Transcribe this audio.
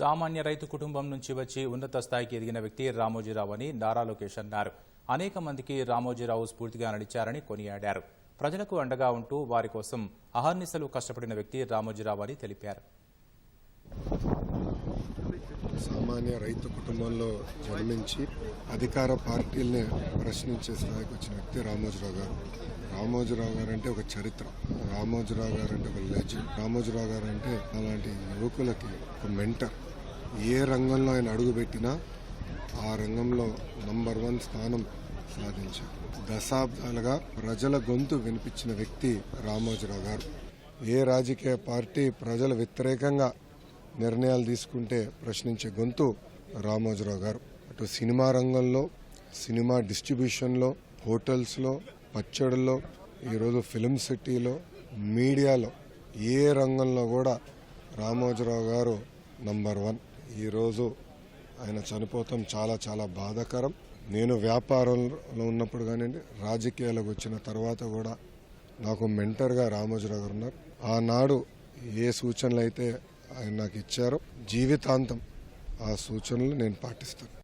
సామాన్య రైతు కుటుంబం నుంచి వచ్చి ఉన్నత స్థాయికి ఎదిగిన వ్యక్తి రామోజీరావు అని నారా లోకేష్ అన్నారు. అనేక మందికి రామోజీరావు స్ఫూర్తిగా నడిచారని కొనియాడారు. ప్రజలకు అండగా ఉంటూ వారి కోసం అహర్నిశలు కష్టపడిన వ్యక్తి రామోజీరావు అని తెలిపారు. సామాన్య రైతు కుటుంబంలో జన్మించి అధికార పార్టీల్ని ప్రశ్నించే స్థాయికి వచ్చిన వ్యక్తి రామోజీరావు గారు. రామోజీరావు గారు అంటే ఒక చరిత్ర. రామోజీరావు గారు అంటే ఒక లెజెండ్. రామోజీరావు గారు అంటే అలాంటి యువకులకి ఒక మెంటర్. ఏ రంగంలో ఆయన అడుగుపెట్టినా ఆ రంగంలో నంబర్ వన్ స్థానం సాధించారు. దశాబ్దాలుగా ప్రజల గొంతు వినిపించిన వ్యక్తి రామోజీరావు గారు. ఏ రాజకీయ పార్టీ ప్రజల వ్యతిరేకంగా నిర్ణయాలు తీసుకుంటే ప్రశ్నించే గొంతు రామోజీరావు గారు. అటు సినిమా రంగంలో సినిమా డిస్ట్రిబ్యూషన్లో హోటల్స్లో పచ్చడిలో ఈరోజు ఫిలిం సిటీలో మీడియాలో ఏ రంగంలో కూడా రామోజీరావు గారు నంబర్ వన్. ఈరోజు ఆయన చనిపోవటం చాలా చాలా బాధాకరం. నేను వ్యాపారంలో ఉన్నప్పుడు కానివ్వండి రాజకీయాలకు వచ్చిన తర్వాత కూడా నాకు మెంటర్గా రామోజీరావు గారు ఉన్నారు. ఆనాడు ఏ సూచనలు అయితే ఆయన నాకు ఇచ్చారో జీవితాంతం ఆ సూచనలు నేను పాటిస్తాను.